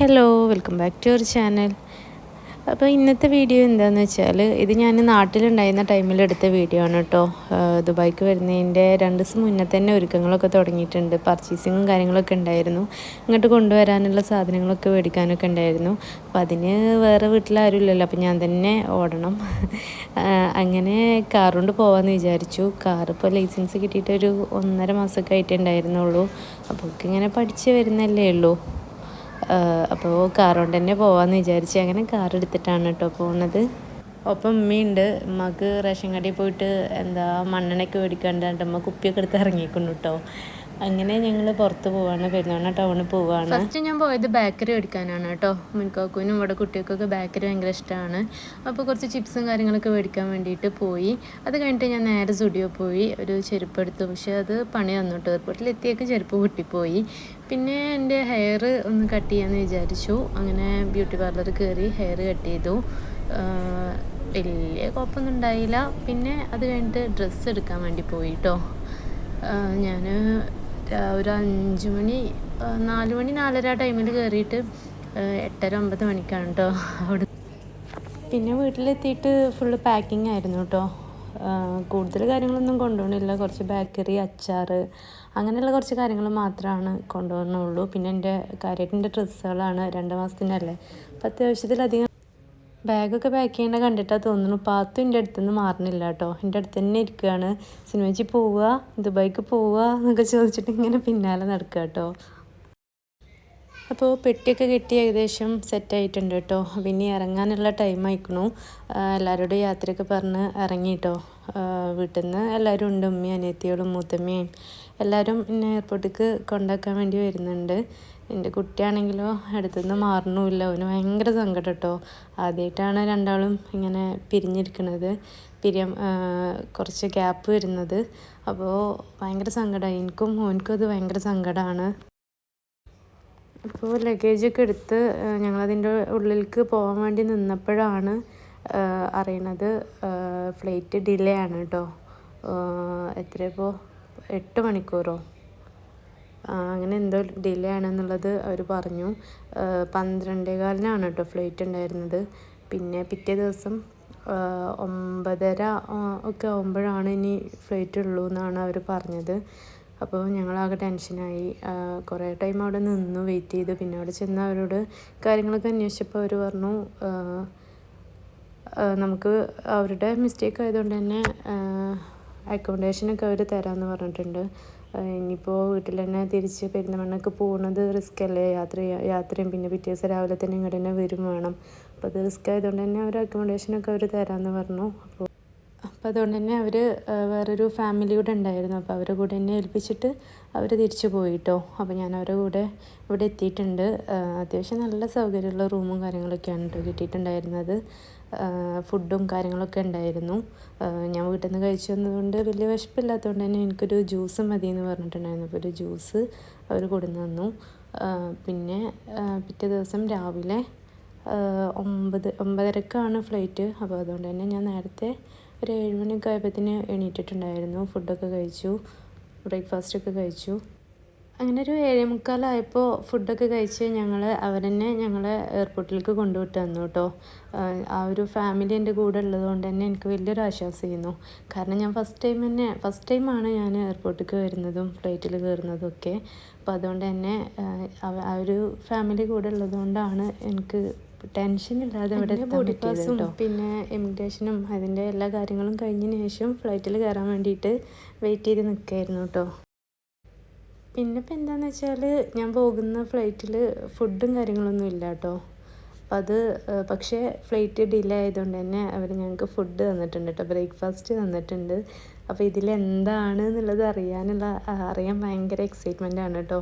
Hello welcome back to our channel അപ്പോൾ ഇന്നത്തെ video എന്താണെന്ന് വെച്ചാൽ ഇത് ഞാൻ നാട്ടിലുണ്ടായിരുന്ന ടൈമിൽ എടുത്ത വീഡിയോ ആണ് കേട്ടോ ദുബായ്ക്ക് വരുന്നതിന്റെ രണ്ട് ദിവസം മുന്നേ തന്നെ ഒരുക്കങ്ങളൊക്കെ തുടങ്ങിയിട്ടുണ്ട്. പർച്ചേസിങ്ങും കാര്യങ്ങളൊക്കെ ഉണ്ടായിരുന്നു. ഇങ്ങോട്ട് കൊണ്ടുവരാനുള്ള സാധനങ്ങളൊക്കെ മേടിക്കാനൊക്കെ ഉണ്ടായിരുന്നു. അപ്പോൾ അതിന് വേറെ വീട്ടിലാരും ഇല്ലല്ലോ. അപ്പോൾ ഞാൻ തന്നെ ഓടണം. അങ്ങനെ കാറുകൊണ്ട് കൊണ്ട് പോകാമെന്ന് വിചാരിച്ചു. കാർ ഇപ്പോൾ ലൈസൻസ് കിട്ടിയിട്ട് ഒരു ഒന്നര മാസമൊക്കെ ആയിട്ടേ ഉണ്ടായിരുന്നുള്ളൂ. അപ്പോൾ ഇങ്ങനെ പഠിച്ച് വരുന്നല്ലേ ഉള്ളൂ. അപ്പോൾ കാർ കൊണ്ട് തന്നെ പോവാമെന്ന് വിചാരിച്ച് അങ്ങനെ കാർ എടുത്തിട്ടാണ് കേട്ടോ പോകുന്നത് ഒപ്പം ഉമ്മയുണ്ട്. ഉമ്മക്ക് റേഷൻ കടയിൽ പോയിട്ട് എന്താ മണ്ണെണ്ണയൊക്കെ മേടിക്കാണ്ട് ഉമ്മ കുപ്പിയൊക്കെ എടുത്ത് ഇറങ്ങിക്കുന്നു കേട്ടോ അങ്ങനെ ഞങ്ങൾ പുറത്ത് പോവാണ്. പെരുന്നാണ ടൗണിൽ പോവാണ്. ഫസ്റ്റ് ഞാൻ പോയത് ബേക്കറി മേടിക്കാനാണ് കേട്ടോ മുൻകാക്കുവിനും ഇവിടെ കുട്ടികൾക്കൊക്കെ ബേക്കറി ഭയങ്കര ഇഷ്ടമാണ് അപ്പോൾ കുറച്ച് ചിപ്സും കാര്യങ്ങളൊക്കെ മേടിക്കാൻ വേണ്ടിയിട്ട് പോയി. അത് കഴിഞ്ഞിട്ട് ഞാൻ നേരെ സ്റ്റുഡിയോ പോയി. ഒരു ചെരുപ്പ് എടുത്തു. പക്ഷേ അത് പണി വന്നു കേട്ടോ എയർപോർട്ടിൽ എത്തിയൊക്കെ ചെരുപ്പ് പൊട്ടിപ്പോയി. പിന്നെ എന്റെ ഹെയർ ഒന്ന് കട്ട് ചെയ്യാമെന്ന് വിചാരിച്ചു. അങ്ങനെ ബ്യൂട്ടി പാർലർ കയറി ഹെയർ കട്ട് ചെയ്തു. വലിയ കുഴപ്പമൊന്നും ഉണ്ടായില്ല. പിന്നെ അത് കഴിഞ്ഞിട്ട് ഡ്രസ്സ് എടുക്കാൻ വേണ്ടി പോയി കേട്ടോ ഞാൻ ഒരു അഞ്ച് മണി നാല് മണി നാലര ടൈമിൽ കയറിയിട്ട് എട്ടര ഒമ്പത് മണിക്കാണ് കേട്ടോ അവിടെ. പിന്നെ വീട്ടിലെത്തിയിട്ട് ഫുള്ള് പാക്കിംഗ് ആയിരുന്നു കേട്ടോ കൂടുതൽ കാര്യങ്ങളൊന്നും കൊണ്ടുപോകണില്ല കുറച്ച് ബേക്കറി അച്ചാർ അങ്ങനെയുള്ള കുറച്ച് കാര്യങ്ങൾ മാത്രമാണ് കൊണ്ടുപോകുന്നുള്ളൂ പിന്നെ എന്റെ കാര്യത്തിന്റെ ഡ്രസ്സുകളാണ് രണ്ട് മാസത്തിനല്ലേ. അപ്പം അത്യാവശ്യത്തിലധികം ബാഗൊക്കെ പാക്ക് ചെയ്യേണ്ട കണ്ടിട്ടാണ് തോന്നുന്നു. പാത്തും എന്റെ അടുത്ത് നിന്ന് മാറുന്നില്ല കേട്ടോ എന്റെ അടുത്ത് തന്നെ ഇരിക്കുകയാണ് സിനിമയ്ക്ക് പോവുക ദുബായിക്ക് പോവുക എന്നൊക്കെ ചോദിച്ചിട്ട് ഇങ്ങനെ പിന്നാലെ നടക്കുക കേട്ടോ അപ്പോൾ പെട്ടിയൊക്കെ കെട്ടി ഏകദേശം സെറ്റായിട്ടുണ്ട് കേട്ടോ പിന്നെ ഇറങ്ങാനുള്ള ടൈം ആയിക്കണു. എല്ലാവരോടും യാത്രയൊക്കെ പറഞ്ഞ് ഇറങ്ങി കേട്ടോ വീട്ടിൽ നിന്ന് എല്ലാവരും ഉണ്ട്. ഉമ്മയും അനിയത്തിയോളും മൂത്തമ്മയും. എല്ലാവരും എന്നെ എയർപോർട്ടിലേക്ക് കൊണ്ടാക്കാൻ വേണ്ടി വരുന്നുണ്ട്. എന്റെ കുട്ടിയാണെങ്കിലോ അടുത്തുനിന്ന് മാറണമില്ല. അവന് ഭയങ്കര സങ്കടം കേട്ടോ ആദ്യമായിട്ടാണ് രണ്ടാളും ഇങ്ങനെ പിരിഞ്ഞിരിക്കുന്നത് പിരിയ കുറച്ച് ഗ്യാപ്പ് വരുന്നത്. അപ്പോൾ ഭയങ്കര സങ്കടമായി എനിക്കും മോനിക്കും അത് ഭയങ്കര സങ്കടമാണ് അപ്പോൾ ലഗേജൊക്കെ എടുത്ത് ഞങ്ങളതിന്റെ ഉള്ളിലേക്ക് പോകാൻ വേണ്ടി നിന്നപ്പോഴാണ് അറിയണത് ഫ്ലൈറ്റ് ഡിലേ ആണ് കേട്ടോ എത്രയപ്പോൾ എട്ട് മണിക്കൂറോ? അങ്ങനെ എന്തോ ഡിലേ ആണെന്നുള്ളത് അവർ പറഞ്ഞു. പന്ത്രണ്ടേ കാലിനാണ് കേട്ടോ ഫ്ലൈറ്റ് ഉണ്ടായിരുന്നത്. പിന്നെ പിറ്റേ ദിവസം ഒമ്പതര ഒക്കെ ആകുമ്പോഴാണ് ഇനി ഫ്ലൈറ്റ് ഉള്ളൂ എന്നാണ് അവർ പറഞ്ഞത്. അപ്പോൾ ഞങ്ങളാകെ ടെൻഷനായി കുറേ ടൈം അവിടെ നിന്നു വെയിറ്റ് ചെയ്ത്. പിന്നെ അവിടെ ചെന്ന് അവരോട് കാര്യങ്ങളൊക്കെ അന്വേഷിച്ചപ്പോൾ അവർ പറഞ്ഞു നമുക്ക് അവരുടെ മിസ്റ്റേക്ക് ആയതുകൊണ്ട് തന്നെ അക്കോമഡേഷനൊക്കെ അവർ തരാമെന്ന് പറഞ്ഞിട്ടുണ്ട്. ഇനിയിപ്പോൾ വീട്ടിൽ തന്നെ തിരിച്ച് പെരുന്തമണ്ണക്ക് പോകുന്നത് റിസ്ക് അല്ലേ യാത്ര യാത്രയും പിന്നെ പിറ്റേ ദിവസം രാവിലെ തന്നെ ഇങ്ങോട്ട് തന്നെ വരും വേണം. അപ്പോൾ അത് റിസ്ക് ആയതുകൊണ്ട് തന്നെ അവർ അക്കോമഡേഷനൊക്കെ അവർ തരാമെന്ന് പറഞ്ഞു. അപ്പോൾ അപ്പോൾ അതുകൊണ്ട് തന്നെ അവർ വേറൊരു ഫാമിലി കൂടെ ഉണ്ടായിരുന്നു. അപ്പോൾ അവരുടെ കൂടെ എന്നെ ഏൽപ്പിച്ചിട്ട് അവർ തിരിച്ചു പോയിട്ടോ. അപ്പോൾ ഞാൻ അവരുടെ കൂടെ ഇവിടെ എത്തിയിട്ടുണ്ട്. അത്യാവശ്യം നല്ല സൗകര്യമുള്ള റൂമും കാര്യങ്ങളൊക്കെയാണ് കേട്ടോ കിട്ടിയിട്ടുണ്ടായിരുന്നത്. ഫുഡും കാര്യങ്ങളൊക്കെ ഉണ്ടായിരുന്നു. ഞാൻ വീട്ടിൽ നിന്ന് കഴിച്ചു വന്നതുകൊണ്ട് വലിയ വിശപ്പില്ലാത്തതുകൊണ്ട് തന്നെ എനിക്കൊരു ജ്യൂസ് മതി എന്ന് പറഞ്ഞിട്ടുണ്ടായിരുന്നു. അപ്പോൾ ഒരു ജ്യൂസ് അവർ കൊടുന്നു തന്നു. പിന്നെ പിറ്റേ ദിവസം രാവിലെ ഒമ്പത് ഒമ്പതരക്കാണ് ഫ്ലൈറ്റ്. അപ്പോൾ അതുകൊണ്ട് തന്നെ ഞാൻ നേരത്തെ ഒരു ഏഴ് മണിയൊക്കെ ആയപ്പോഴത്തേന് എണീറ്റിട്ടുണ്ടായിരുന്നു. ഫുഡൊക്കെ കഴിച്ചു. ബ്രേക്ക്ഫാസ്റ്റൊക്കെ കഴിച്ചു. അങ്ങനെ ഒരു ഏഴേ മുക്കാലായപ്പോൾ ഫുഡൊക്കെ കഴിച്ച് ഞങ്ങൾ അവരെന്നെ ഞങ്ങളെ എയർപോർട്ടിലേക്ക് കൊണ്ടുവിട്ട് തന്നു കേട്ടോ ആ ഒരു ഫാമിലി എന്റെ കൂടെ ഉള്ളത് കൊണ്ട് തന്നെ എനിക്ക് വലിയൊരു ആശ്വാസമായിരുന്നു. കാരണം ഞാൻ ഫസ്റ്റ് ടൈം തന്നെ ഫസ്റ്റ് ടൈമാണ് ഞാൻ എയർപോർട്ടിലേക്ക് വരുന്നതും ഫ്ലൈറ്റിൽ കയറുന്നതും ഒക്കെ. അപ്പോൾ അതുകൊണ്ട് തന്നെ ആ ഒരു ഫാമിലി കൂടെ ഉള്ളതുകൊണ്ടാണ് എനിക്ക് ടെൻഷൻ ഇല്ലാതെ ഇവിടെ ബോഡി പാസും പിന്നെ എമിഗ്രേഷനും അതിന്റെ എല്ലാ കാര്യങ്ങളും കഴിഞ്ഞതിന് ശേഷം ഫ്ലൈറ്റിൽ കയറാൻ വേണ്ടിയിട്ട് വെയിറ്റ് ചെയ്ത് നിൽക്കുകയായിരുന്നു കേട്ടോ. പിന്നെ ഇപ്പം എന്താണെന്ന് വെച്ചാൽ ഞാൻ പോകുന്ന ഫ്ലൈറ്റിൽ ഫുഡും കാര്യങ്ങളൊന്നും ഇല്ല കേട്ടോ. അപ്പം അത് പക്ഷേ ഫ്ലൈറ്റ് ഡിലേ ആയതുകൊണ്ട് തന്നെ അവർ ഞങ്ങൾക്ക് ഫുഡ് തന്നിട്ടുണ്ട് കേട്ടോ ബ്രേക്ക്ഫാസ്റ്റ് തന്നിട്ടുണ്ട്. അപ്പോൾ ഇതിലെന്താണ് എന്നുള്ളത് അറിയാനുള്ള അറിയാൻ ഭയങ്കര എക്സൈറ്റ്മെന്റ് ആണ് കേട്ടോ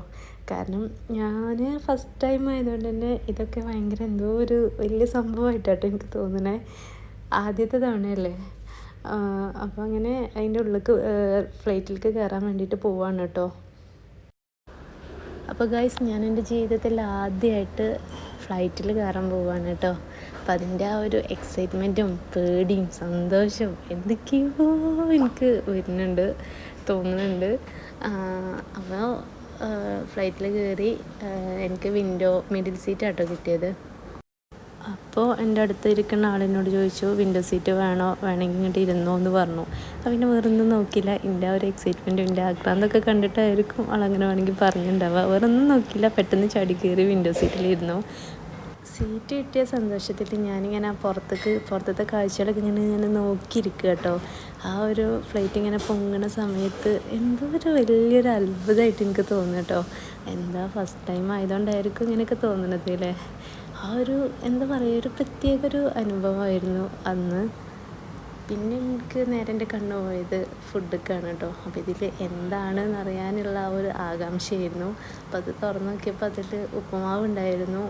കാരണം ഞാൻ ഫസ്റ്റ് ടൈം ആയതുകൊണ്ട് തന്നെ ഇതൊക്കെ ഭയങ്കര എന്തോ ഒരു വലിയ സംഭവമായിട്ടാട്ടോ എനിക്ക് തോന്നുന്നത് ആദ്യത്തെ തവണയല്ലേ? അപ്പോൾ അങ്ങനെ അതിന്റെ ഉള്ളിലേക്ക് ഫ്ലൈറ്റിലേക്ക് കയറാൻ വേണ്ടിയിട്ട് പോവാണ് കേട്ടോ അപ്പോൾ ഗൈസ് ഞാൻ എന്റെ ജീവിതത്തിൽ ആദ്യമായിട്ട് ഫ്ലൈറ്റിൽ കയറാൻ പോവാണ് കേട്ടോ. അപ്പം അതിന്റെ ആ ഒരു എക്സൈറ്റ്മെന്റും പേടിയും സന്തോഷവും എന്തൊക്കെയോ എനിക്ക് വരുന്നുണ്ട് തോന്നുന്നുണ്ട്. അപ്പോൾ ഫ്ലൈറ്റിൽ കയറി എനിക്ക് വിൻഡോ മിഡിൽ സീറ്റാട്ടോ കിട്ടിയത്. അപ്പോൾ എന്റെ അടുത്ത് ഇരിക്കുന്ന ആളിനോട് ചോദിച്ചു വിൻഡോ സീറ്റ് വേണോ? വേണമെങ്കിൽ ഇങ്ങോട്ട് ഇരുന്നോ? എന്ന് പറഞ്ഞു. അപ്പം പിന്നെ വേറൊന്നും നോക്കില്ല എന്റെ ആ ഒരു എക്സൈറ്റ്മെന്റും എന്റെ ആക്രാന്തൊക്കെ കണ്ടിട്ടായിരിക്കും ആളങ്ങനെ വേണമെങ്കിൽ പറഞ്ഞിട്ടുണ്ടാവുക. വേറൊന്നും നോക്കില്ല പെട്ടെന്ന് ചടി കയറി വിൻഡോ സീറ്റിലിരുന്നു സീറ്റ് കിട്ടിയ സന്തോഷത്തിൽ ഞാനിങ്ങനെ പുറത്തേക്ക് പുറത്തത്തെ കാഴ്ചകളൊക്കെ ഇങ്ങനെ ഇങ്ങനെ നോക്കിയിരിക്കുക കേട്ടോ. ആ ഒരു ഫ്ലൈറ്റ് ഇങ്ങനെ പൊങ്ങണ സമയത്ത് എന്തോ ഒരു വലിയൊരു അത്ഭുതമായിട്ട് എനിക്ക് തോന്നുന്നു കേട്ടോ. എന്താ ഫസ്റ്റ് ടൈം ആയതുകൊണ്ടായിരിക്കും ഇങ്ങനെയൊക്കെ തോന്നുന്നത് അല്ലേ? ആ ഒരു എന്താ പറയുക ഒരു പ്രത്യേക ഒരു അനുഭവമായിരുന്നു അന്ന്. പിന്നെ എനിക്ക് നേരെ എന്റെ കണ്ണ് പോയത് ഫുഡൊക്കെയാണ് കേട്ടോ അപ്പോൾ ഇതിൽ എന്താണെന്ന് അറിയാനുള്ള ആ ഒരു ആകാംക്ഷയായിരുന്നു. അപ്പോൾ അത് തുറന്നു നോക്കിയപ്പോൾ അതിൽ ഉപ്പുമാവ് ഉണ്ടായിരുന്നു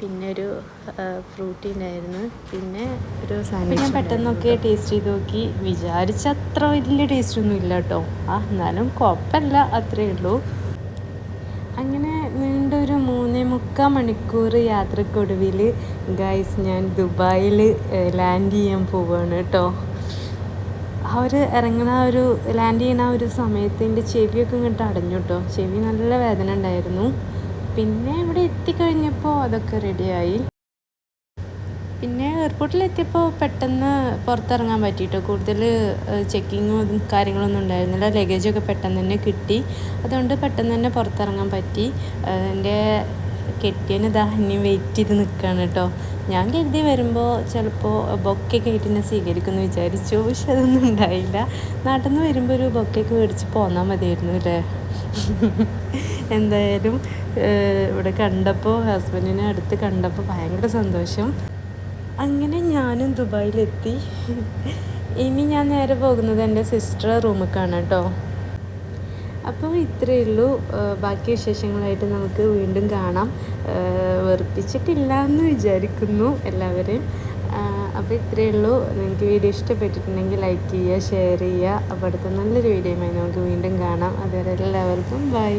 പിന്നെ ഒരു ഫ്രൂട്ടി ഉണ്ടായിരുന്നു പിന്നെ ഒരു സാൻഡ്വിച്ച് ഞാൻ പെട്ടെന്നൊക്കെ ടേസ്റ്റ് ചെയ്ത് നോക്കി. വിചാരിച്ച അത്ര വലിയ ടേസ്റ്റ് ഒന്നും ഇല്ല കേട്ടോ ആ എന്നാലും കുഴപ്പമില്ല അത്രയേ ഉള്ളൂ. അങ്ങനെ മുക്കാൽ മണിക്കൂർ യാത്രക്കൊടുവിൽ ഗൈസ് ഞാൻ ദുബായിൽ ലാൻഡ് ചെയ്യാൻ പോവുകയാണ് കേട്ടോ അവർ ഇറങ്ങണ ഒരു ലാൻഡ് ചെയ്യുന്ന ഒരു സമയത്ത് എന്റെ ചെവിയൊക്കെ ഇങ്ങോട്ട് അടഞ്ഞു കേട്ടോ ചെവി നല്ല വേദന ഉണ്ടായിരുന്നു. പിന്നെ ഇവിടെ എത്തിക്കഴിഞ്ഞപ്പോൾ അതൊക്കെ റെഡിയായി പിന്നെ എയർപോർട്ടിൽ എത്തിയപ്പോൾ പെട്ടെന്ന് പുറത്തിറങ്ങാൻ പറ്റിയിട്ടോ കൂടുതൽ ചെക്കിങ്ങും കാര്യങ്ങളൊന്നും ഉണ്ടായിരുന്നില്ല. ലഗേജൊക്കെ പെട്ടെന്ന് തന്നെ കിട്ടി. അതുകൊണ്ട് പെട്ടെന്ന് തന്നെ പുറത്തിറങ്ങാൻ പറ്റി. എന്റെ കെട്ടിയന് ഇനി വെയിറ്റ് ചെയ്ത് നിൽക്കുകയാണ് കേട്ടോ ഞാൻ കരുതി വരുമ്പോൾ ചിലപ്പോൾ ബൊക്കൊക്കെ ആയിട്ട് എന്നെ സ്വീകരിക്കുമെന്ന് വിചാരിച്ചു. പക്ഷെ അതൊന്നും ഉണ്ടായില്ല. നാട്ടിൽ നിന്ന് വരുമ്പോൾ ഒരു ബൊക്കൊക്കെ മേടിച്ച് പോന്നാൽ മതിയായിരുന്നു അല്ലേ എന്തായാലും ഇവിടെ കണ്ടപ്പോൾ ഹസ്ബൻഡിനെ അടുത്ത് കണ്ടപ്പോൾ ഭയങ്കര സന്തോഷം. അങ്ങനെ ഞാനും ദുബായിലെത്തി. ഇനി ഞാൻ നേരെ പോകുന്നത് എന്റെ സിസ്റ്റർ റൂമിലേക്കാണ് കേട്ടോ അപ്പോൾ ഇത്രയേ ഉള്ളൂ. ബാക്കി വിശേഷങ്ങളായിട്ട് നമുക്ക് വീണ്ടും കാണാം. വെറുപ്പിച്ചിട്ടില്ല എന്ന് വിചാരിക്കുന്നു എല്ലാവരെയും. അപ്പോൾ ഇത്രയേ ഉള്ളൂ. നിങ്ങൾക്ക് വീഡിയോ ഇഷ്ടപ്പെട്ടിട്ടുണ്ടെങ്കിൽ ലൈക്ക് ചെയ്യുക ഷെയർ ചെയ്യുക. അപ്പോൾ അടുത്ത നല്ലൊരു വീഡിയോയുമായി നമുക്ക് വീണ്ടും കാണാം. അതുവരെ എല്ലാവർക്കും ബൈ.